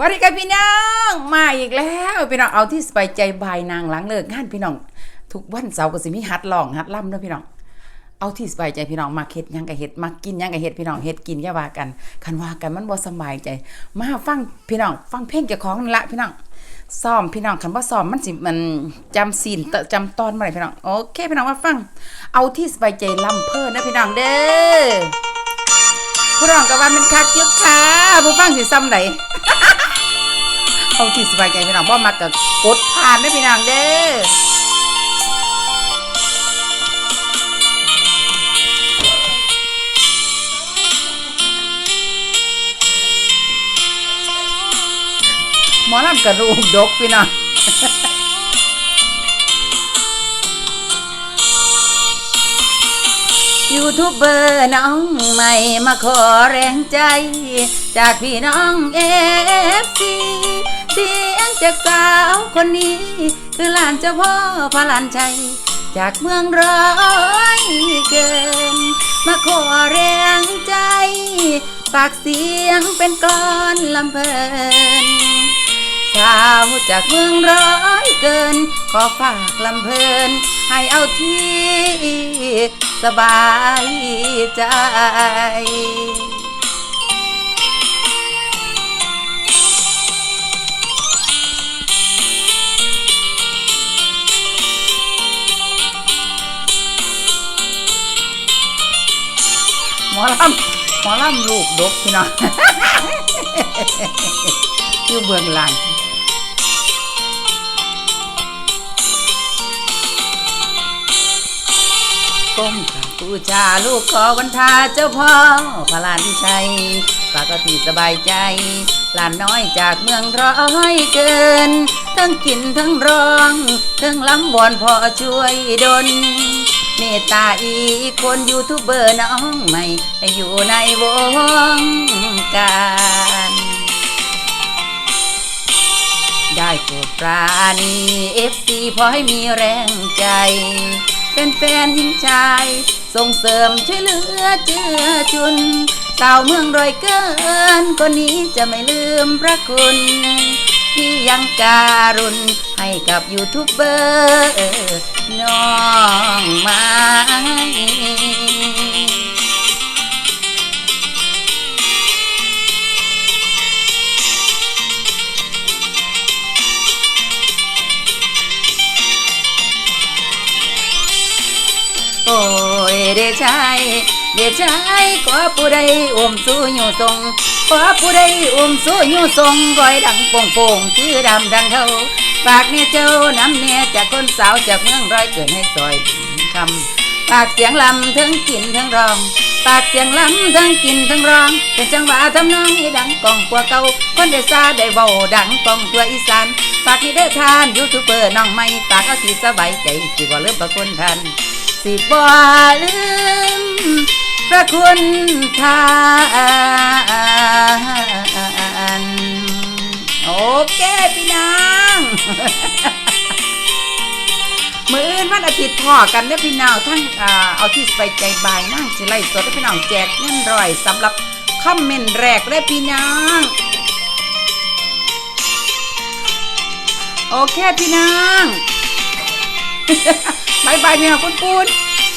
วัสดีครับพี่น้องมาอีกแล้วพี่น้องเอาที่สบายใจบายนางหลังเลิกงานพี่น้อง ทุกวันเสาร์ก็สิมีฮัดลองฮัดล่ำเด้อพี่น้องเอาที่สบายใจพี่น้องมาเฮ็ดยังกับเฮ็ดมากินยังกับเฮ็ดพี่น้องเฮ็ดกินอย่าว่ากัน คันว่ากันมันบ่สบายใจ มาฟังพี่น้อง ฟังเพลงเจ้าของนั่นละพี่น้องซ้อมพี่น้องคันบ่ซ้อมมันสิมันจำศีลจำตอนบ่ได้พี่น้องโอเคพี่น้องมาฟัง เอาที่สบายใจลำเพิ่นนะพี่น้องเด้อผู้ร้องก็ว่ามันคักยึกค่ะผู้ฟังสิซ้ำไหน เอาที่สบายใจพี่น้องบ่มักก็กดผ่านนะพี่น้องเด้อหมอลำกระดูกดกพี่น้องยูทูบเบอร์น้องใหม่มาขอแรงใจ จากพี่น้องเอฟซี เสียงจากสาวคนนี้ คือหลานเจ้าพ่อพระลานชัย จากเมืองร้อยเกิน มาขอแรงใจ ปากเสียงเป็นกลอนลำเพลินสาวจากเมืองร้อยเกิน ขอฝากลำเพลิน ให้เอาที่สบายใจ มอลำหมอลำลูกดกพี่น้องอยู่เบื้องหลังก้มกราบบูชาลูกขอวันทาเจ้าพ่อพระลานชัยปากติสบายใจหลานน้อยจากเมืองร้อยเกิน ทั้งกินทั้งร้อง ทั้งล้ำวอนพ่อช่วยดล เมตตาอีกคนยูทูบเบอร์น้องใหม่ อยู่ในวงการ ได้โปรดปราณีเอฟซีพอให้มีแรงใจ เป็นแฟนหญิงชาย ส่งเสริมช่วยเหลือเจือจุนสาวเมืองรอยเกินคนนี้จะไม่ลืมพระคุณที่ยังการุณ กับยูทูบเบอร์น้องไม้โอ้ยเดชายเดชายขอผู้ใดอุ้มสู้อยู่ทรงขอผู้ใดอุ้มสู้อยู่ทรงก้อยดังโป่งโป่งคือดำดังเขา ฝากเนี่ยเจ้าน้ำเนี่ยจากคนสาวจากเมืองร้อยเกิดให้ซอยคำปากเสียงลำทั้งกินทั้งร้อง ปากเสียงลำทั้งกินทั้งร้อง เป็นจังหวะทำนองให้ดังกองกว่าเก่าคนได้ซาได้เว้าดังกองตัวอีสานฝากนี่ได้ทานยูทูบเบอร์น้องใหม่ฝากเอาที่สบายใจสิบ่ลืมประคุณท่านสิบ่ลืมพระคุณทานโอเคพี่น้อง มืออื่นวันอาทิตย์พอกันเนี่ยพี่น้องทั้งเอาที่สบายใจบายนั่งสิไล่สดให้พี่น้องแจกเงินร่อยสำหรับคอมเมนต์แรกเลยพี่น้องโอเคพี่น้องบายบายเนี่ยคุณปูน